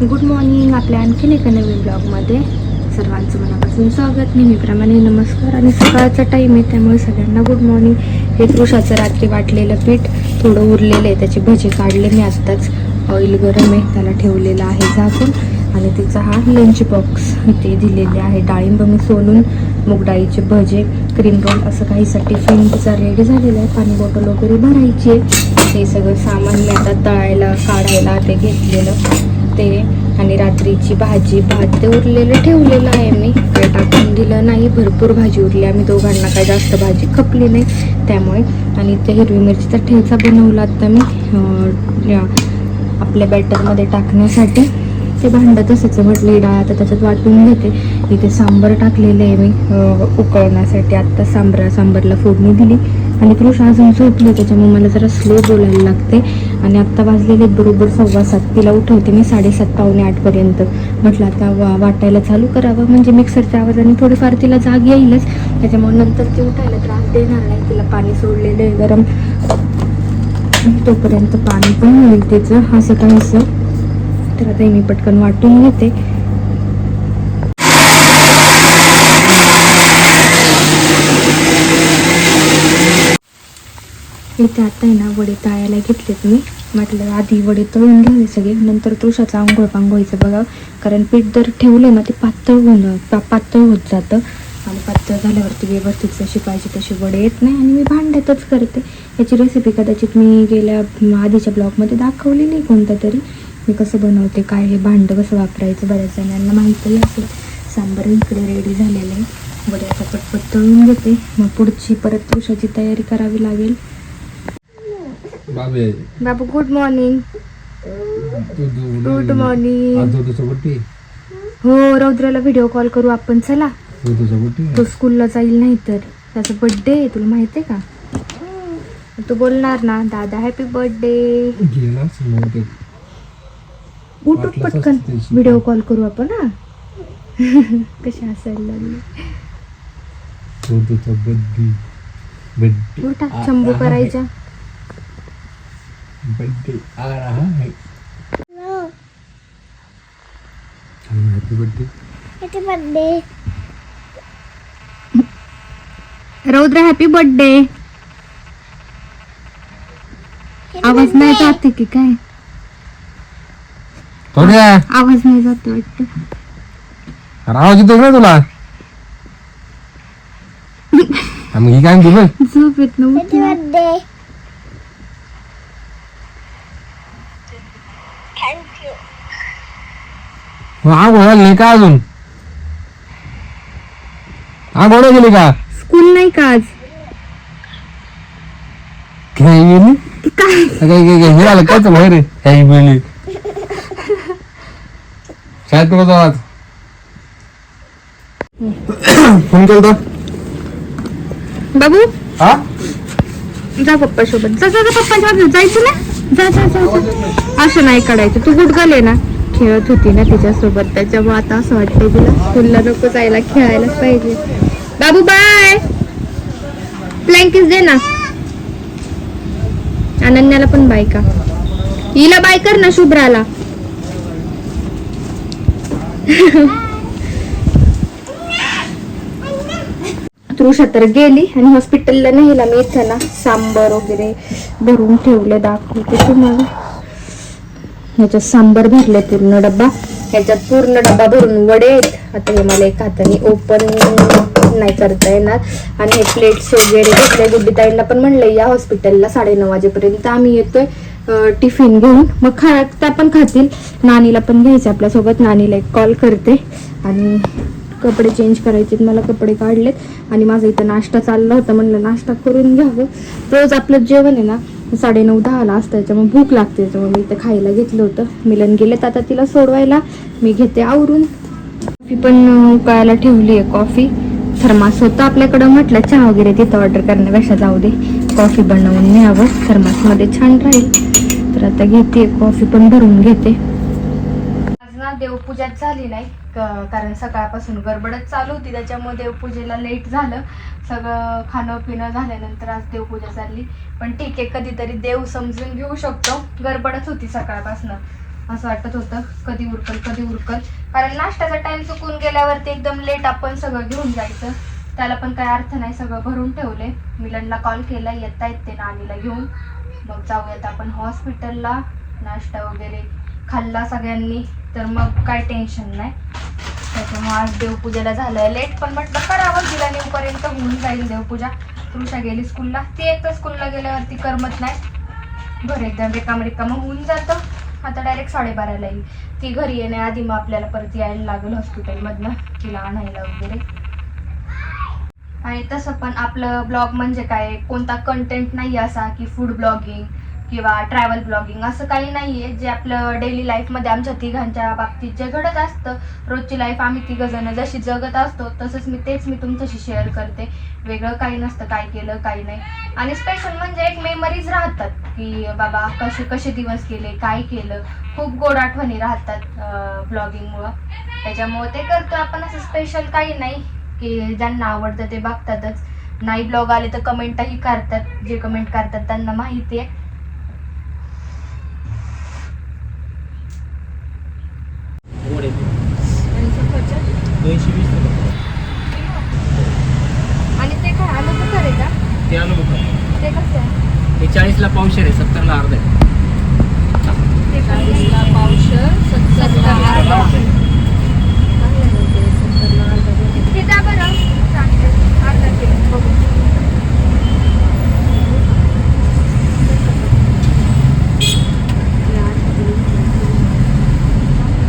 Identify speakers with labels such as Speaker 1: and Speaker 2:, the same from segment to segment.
Speaker 1: Good morning आपल्या आणखीन एका नवीन ब्लॉगमध्ये सर्वांचं मनापासून स्वागत. नेहमीप्रमाणे नमस्कार आणि सकाळचा टाईम आहे त्यामुळे सगळ्यांना गुड मॉर्निंग हे कृषाचं रात्री वाटलेलं पीठ थोडं उरलेलं आहे त्याचे भजे काढले मी आत्ताच ऑइल गरम आहे त्याला ठेवलेलं आहे झाकून. आणि तिचा हा लंच बॉक्स ते दिलेले आहे. डाळिंब मी सोलून मूग डाळीचे भजे क्रीम रोल असं काहीसाठी टिफिन तिचा रेडी झालेला आहे. पाणी बॉटल वगैरे भरायची आहे. ते सगळं सामान मी आता तळायला काढायला ते घेतलेलं. ते आणि रात्रीची भाजी भात ते उरलेलं ठेवलेलं आहे मी. काय टाकून दिलं नाही. भरपूर भाजी उरली. आम्ही दोघांना काय जास्त भाजी खपली नाही. त्यामुळे. आणि ते हिरवी मिरचीचा ठेचा बनवला आता मी. आपल्या बॅटरमध्ये टाकण्यासाठी. ते भांडं तसंच म्हटलं डाळ आता त्याच्यात वाटून घेते. इथे सांबर टाकलेले आहे मी उकळण्यासाठी. आत्ता सांबरा सांबरला फोडणी दिली. आणि कृष्ण अजून झोपली त्याच्यामुळे मला जरा स्लो बोलायला लागते. आणि आत्ता वाजलेले बरोबर सव्वा सात. तिला उठवते मी साडेसात पावणे आठपर्यंत म्हटलं आता वा वाटायला चालू करावं. म्हणजे मिक्सरच्या आवाजाने थोडीफार तिला जाग येईलच. त्याच्यामुळे नंतर ती उठायला त्रास देणार नाही. तिला पाणी सोडलेलं आहे गरम. तोपर्यंत पाणी पण होईल त्याचं असं काहीसं तर आता मी पटकन वाटून घेते. इथे आता आहे ना वडे तळायला घेतलेत मी. म्हटलं आधी वडे तळून घ्यावे सगळे नंतर तुळशाचं आंघोळ पांघोळीचं बघावं कारण पीठ जर ठेवलं ना ते पातळ होऊन पा- पातळ होत जातं. आणि पातळ झाल्यावरती व्यवस्थित जशी पाहिजे तशी वडे येत नाही आणि मी भांड्यातच करते. याची रेसिपी कदाचित मी गेल्या आधीच्या ब्लॉगमध्ये दाखवलेली कोणता तरी. मी कसं बनवते काय हे भांडं कसं वापरायचं बऱ्याच जणांना माहितीही असेल. सांबर इकडे रेडी झालेलं आहे. वडे आता पटपट तळून घेते. मग पुढची परत तुळशाची तयारी करावी लागेल.
Speaker 2: बाबे
Speaker 1: बाबू गुड मॉर्निंग गुड मॉर्निंग हो रौद्राला व्हिडिओ कॉल करू आपण चला. तो स्कूलला जाईल नाही तर. त्याचा बर्थडे आहे तुला माहिती आहे का? तू बोलणार ना दादा हॅपी बर्थडे
Speaker 2: गेला समोर ते.
Speaker 1: उठ उठ
Speaker 2: वाटलंच
Speaker 1: पटकन. व्हिडिओ कॉल करू आपण हा. कशी हसायला लागली उठा चंबू करायच्या
Speaker 2: बड्डे आ रहा है happy birthday
Speaker 1: Raudra happy birthday आवाज नाही जाते की काय? आवाज नाही जाते वाटतं.
Speaker 2: आवाज येतो ना तुला? मग ही काय म्हणते बघ
Speaker 1: झोप येत नव्हती
Speaker 2: हा गोळा नाही का अजून? हा गोळा गेली का?
Speaker 1: स्कूल नाही का आज?
Speaker 2: काय गेली?
Speaker 1: काय
Speaker 2: काय काय काय हे आलं काच बाहेर? काही मिळली शाळेत नको जाऊ आज. फोन केलता?
Speaker 1: बाबू?
Speaker 2: हा?
Speaker 1: जा पप्पा सोबत जा जा जा पप्पा सोबत जायचं ना? जा जा जा जा. असं नाही काढायचं. तू गुडगल आहे ना. खेळत होती ना तिच्यासोबत. त्याच्यामुळे आता असं वाटतंय तुला स्कूलला नको जायला खेळायलाच पाहिजे. बाबू बाय! ब्लँकेट दे ना. अनन्याला पण बाय का? हिला बाय कर ना शुभ्राला. तृषा तर गेली आणि हॉस्पिटलला नेला मी इथं ना सांबर वगैरे भरून ठेवले दाखवते तुम्हाला. ह्याच्यात सांबर भरले पूर्ण डब्बा. ह्याच्यात पूर्ण डब्बा भरून वडे आहेत. आता हे मला एक हाताने ओपन नाही करता येणार. आणि हे प्लेट्स वगैरे घेतले. गुड्डीताईंना पण म्हणलं या हॉस्पिटलला साडेनऊ वाजेपर्यंत आम्ही येतोय. टिफिन घेऊन. मग खा त्या पण खातील. नानीला पण घ्यायचं आपल्यासोबत. नानीला एक कॉल करते. आणि कपडे चेंज करायचे मला कपडे काढलेत आणि माझा इथं नाश्ता चालला होता म्हणलं नाश्ता करून घ्यावं. रोज आपलं जेवण आहे ना साडे नऊ दहाला असतं त्याच्यामुळे भूक लागते त्याच्यामुळे मी इथं खायला घेतलं होतं. मिलन गेलेत आता तिला सोडवायला. मी घेते आवरून. कॉफी पण उकळायला ठेवली आहे कॉफी. थर्मास होतं आपल्याकडं म्हटलं चहा वगैरे तिथं ऑर्डर करण्यापेक्षा जाऊ दे. कॉफी बनवून न्यावं थर्मासमध्ये छान राहील. तर आता घेते कॉफी पण भरून घेते. देवपूजाच झाली नाही. क- कारण सकाळपासून गडबडच चालू होती. त्याच्यामुळे देवपूजेला लेट झालं. सगळं खाणं पिणं झाल्यानंतर आज देवपूजा चालली. पण ठीक आहे कधीतरी देव समजून घेऊ शकतो. गडबडच होती सकाळपासून. असं वाटत होतं. कधी उरकल कधी उरकल. कारण नाश्त्याचा टाइम चुकून गेल्यावरती एकदम लेट आपण सगळं घेऊन जायचं. त्याला पण काय अर्थ नाही. सगळं भरून ठेवले. मिलनला कॉल केला. येता येत ते नानीला घेऊन. मग जाऊयात आपण हॉस्पिटलला नाश्ता वगैरे खाल्ला सगळ्यांनी तर मग काय टेन्शन नाही. त्याच्यामुळे आज देवपूजेला झालंय लेट पण म्हटलं करावं तिला नेऊपर्यंत होऊन जाईल देवपूजा. तुळशा गेली स्कूलला ती एक तर स्कूलला गेल्यावरती करमत नाही. घर एकदम रिकाम रिकाम होऊन जातं. आता डायरेक्ट साडेबाराला येईल. ती घरी येण्याआधी मग आपल्याला परत यायला लागेल हॉस्पिटलमधनं तिला आणायला वगैरे. आणि तसं पण आपलं ब्लॉग म्हणजे काय? कोणता कंटेंट नाही असा की फूड ब्लॉगिंग किंवा ट्रॅव्हल ब्लॉगिंग असं काही नाही आहे जे आपलं डेली लाईफमध्ये आमच्या तिघांच्या बाबतीत जे घडत असतं रोजची लाईफ आम्ही तिघंजणं जशी जगत असतो तसंच मी तेच मी तुमच्याशी शेअर करते. वेगळं काही नसतं काय केलं काही नाही. आणि स्पेशल म्हणजे एक मेमरीज राहतात की बाबा कसे कसे दिवस गेले काय केलं. खूप गोड आठवणी राहतात ब्लॉगिंगमुळं त्याच्यामुळं ते करतो आपण असं स्पेशल काही नाही की ज्यांना आवडतं ते बघतातच. नाही ब्लॉग आले तर कमेंटही करतात. जे कमेंट करतात त्यांना माहिती आहे.
Speaker 3: दोनशे वीस रुपये.
Speaker 1: आणि ते काय आलं तर आहे का?
Speaker 3: ते आणू बघा
Speaker 1: ते कसं आहे?
Speaker 3: हे चाळीसला पावशेर आहे सत्तरला अर्धा आहे.
Speaker 1: ते चाळीसला पावशर सत्तरला अर्धा ते द्या बरं चांगलं अर्धा किलो बघू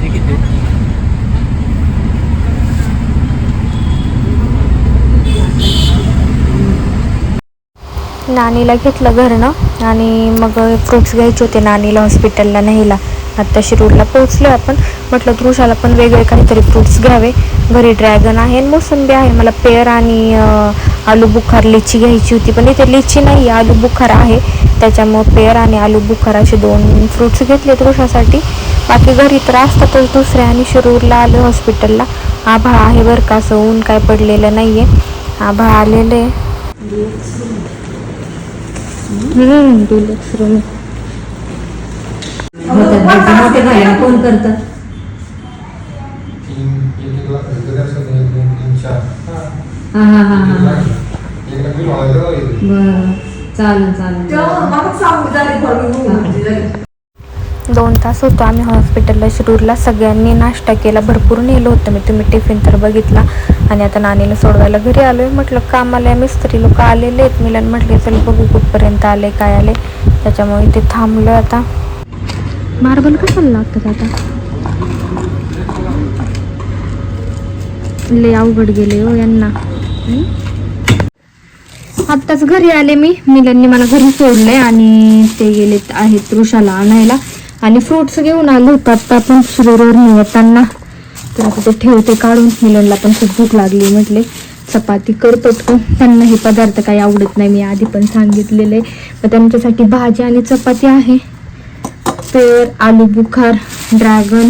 Speaker 3: हे किती
Speaker 1: नानीला घेतलं घरनं आणि मग फ्रुट्स घ्यायचे होते नानीला हॉस्पिटलला नाहीला आत्ता शिरूरला पोहोचलो आपण. म्हटलं तृषाला पण वेगळे काहीतरी फ्रुट्स घ्यावे. घरी ड्रॅगन आहे आणि मोसंबी आहे. मला पेर आणि आलू बुखार लिची घ्यायची होती पण इथे लिची नाही आलू बुखार आहे. त्याच्यामुळं पेर आणि आलू बुखार असे दोन फ्रुट्स घेतले तृषासाठी. बाकी घरी तर असतातच दुसरे आणि शिरूरला आलो हॉस्पिटलला. आभा आहे बरं का असं ऊन काय पडलेलं नाही आहे आभा आलेलं आहे. डिलक्स रूम
Speaker 4: मोठे झाले कोण करत
Speaker 2: तीन एक एक लाख दर्शन एक दोन तीन चार
Speaker 4: हा हा हा
Speaker 2: एक
Speaker 4: हा.
Speaker 2: लाख एक लाख बिल व्हायला पाहिजे
Speaker 4: बर चालेल चालेल
Speaker 1: दोन तास होतो. आम्ही हॉस्पिटलला शिरूरला. सगळ्यांनी नाश्ता केला. भरपूर नेलं होतं मी. तुम्ही टिफिन तर बघितला. आणि आता नानीला सोडवायला घरी आलो आहे म्हटलं कामाला मिस्त्री लोक आलेले आहेत. मिलन म्हटले चल बघू कुठपर्यंत आले काय आले. त्याच्यामुळे इथे थांबलो आता. मार्बल कशाला लागतात आता? ले अवघड गेले हो यांना. आत्ताच घरी आले मी. मिलनने मला घरी सोडले आणि ते गेले आहेत तृषाला आणायला. आणि फ्रुट्स घेऊन आले. होतो आत्ता आपण शिरूरवर निवडताना तर आता ते ठेवते काढून. मिलनला पण खूप भूक लागली म्हटले. चपाती करतो पटकन त्यांना हे पदार्थ काही आवडत नाही. मी आधी पण सांगितलेले. मग त्यांच्यासाठी भाजी आणि चपाती आहे. तर आलू बुखार ड्रॅगन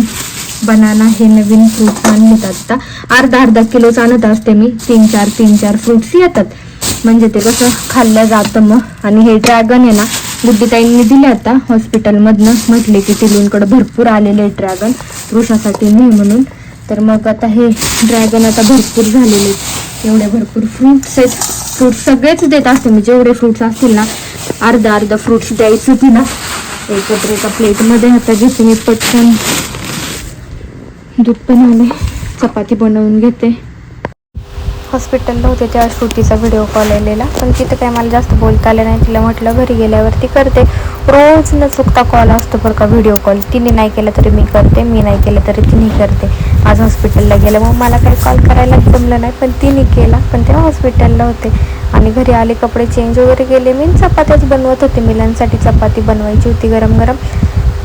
Speaker 1: बनाना हे नवीन फ्रुट्स आणलेत आत्ता अर्धा अर्धा किलोच आणत असते मी. तीन चार तीन चार फ्रुट्स येतात. म्हणजे ते कसं खाल्लं जातं मग. आणि हे ड्रॅगन आहे ना गुड्डीताईंनी दिले आता. हॉस्पिटलमधनं म्हटले की टिलूंकडे भरपूर आलेले ड्रॅगन वृषासाठी नाही म्हणून. तर मग आता हे ड्रॅगन आता भरपूर झालेले एवढे भरपूर फ्रुट्स आहेत. फ्रुट्स सगळेच देत असते. मी जेवढे फ्रुट्स असतील ना अर्धा अर्धा फ्रुट्स द्यायची तिला एकत्र एका प्लेटमध्ये आता घेते मी पटकन. दूध पण आले चपाती बनवून घेते. हॉस्पिटलला होते तेव्हा श्रुतीचा व्हिडिओ कॉल आलेला. पण तिथं काय मला जास्त बोलता आलं नाही. तिला म्हटलं घरी गेल्यावरती करते. रोज न चुकता कॉल असतो बरं का व्हिडिओ कॉल तिने नाही केलं तरी मी करते मी नाही केलं तरी तिने करते. आज हॉस्पिटलला गेलं मग मला काही कॉल करायला जमलं नाही पण तिने केला. पण तेव्हा हॉस्पिटलला होते. आणि घरी आले कपडे चेंज वगैरे केले. मी चपात्याच बनवत होते. मिलांसाठी चपाती बनवायची होती गरम गरम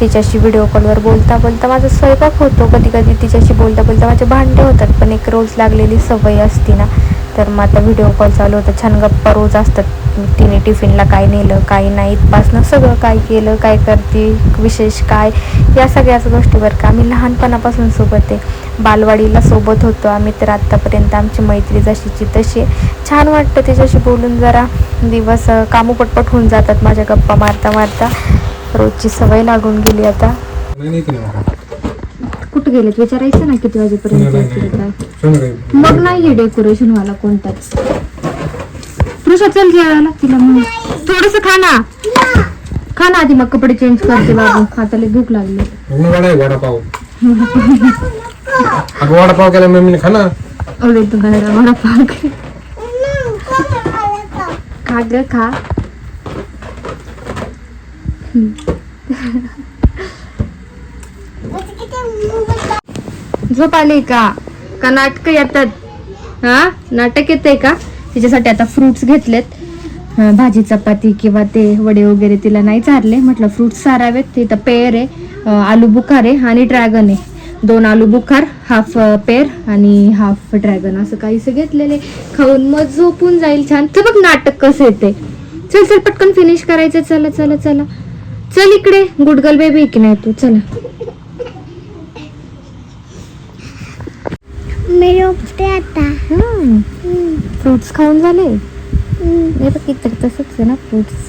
Speaker 1: तिच्याशी व्हिडिओ कॉलवर बोलता बोलता माझा स्वयंपाक होतो. कधी कधी तिच्याशी बोलता बोलता माझे भांडे होतात. पण एक रोज लागलेली सवय असती ना. तर मग आता व्हिडिओ कॉल चालू होता. छान गप्पा रोज असतात. तिने टिफिनला काय नेलं काय नाही. इथपासनं सगळं काय केलं काय करते विशेष काय? या सगळ्याच गोष्टीवर का. आम्ही लहानपणापासून सोबत आहे. बालवाडीला सोबत होतो आम्ही. तर आत्तापर्यंत आमची मैत्री जशीची तशी छान वाटतं तिच्याशी बोलून जरा. दिवस कामं पटपट होऊन जातात माझ्या गप्पा मारता मारता रोजची सवय लागून गेली आता. कुठं गेलेत? विचारायचं ना किती वाजेपर्यंत मग नाही डेकोरेशन वाला कोणताच पुरुषा चल जेवायला तिला मग. थोडस खा ना. खा ना आधी मग कपडे चेंज करते बाबू. आता भूक लागली.
Speaker 2: वडापाव. अगं वडापाव केला मम्मीने खा ना.
Speaker 1: अरे तू मला पाक खा ग खा. झोप आली का? का नाटक येतात? हा? नाटक येते का? तिच्यासाठी आता फ्रुट्स घेतलेत. भाजी चपाती किंवा ते वडे वगैरे तिला नाही चारले. म्हटलं फ्रुट्स चारावेत. तिथं पेर आहे आलू बुखार आहे आणि ड्रॅगन आहे. दोन आलू बुखार हाफ पेर आणि हाफ ड्रॅगन असं काहीसं घेतलेले. खाऊन मग झोपून जाईल छान. तर बघ नाटक कसं येते चल चल पटकन फिनिश करायचं. चला चला चला. चल इकडे गुडगल बेबी की नाही तू? चला.
Speaker 5: मी झोपते आता.
Speaker 1: फ्रुट्स खाऊन झाले? हे बघ इतर तसंच आहे ना फ्रुट्स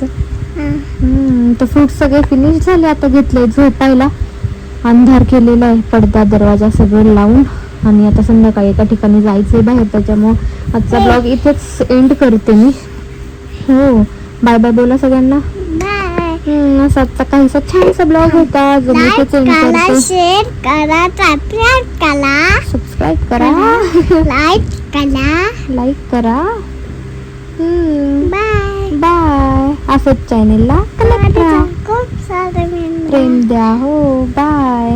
Speaker 1: तर फ्रुट्स सगळे फिनिश झाले आता घेतले झोपायला. अंधार केलेला आहे पडदा दरवाजा सगळं लावून. आणि आता संध्याकाळी एका ठिकाणी जायचंय बाहेर त्याच्यामुळं आजचा ब्लॉग इथेच एंड करते मी. हो. बाय बाय बोला सगळ्यांना. काहीसा छानसा ब्लॉग होता. जो मी
Speaker 5: लाईक
Speaker 1: इथेच एंड
Speaker 5: करा शेअर करा सबस्क्राईब करा.
Speaker 1: सबस्क्राईब करा.
Speaker 5: लाईक करा.
Speaker 1: लाईक करा.
Speaker 5: बाय
Speaker 1: बाय असंच चॅनेलला कनेक्ट राहा
Speaker 5: खूप सारे
Speaker 1: प्रेम द्या हो.
Speaker 5: बाय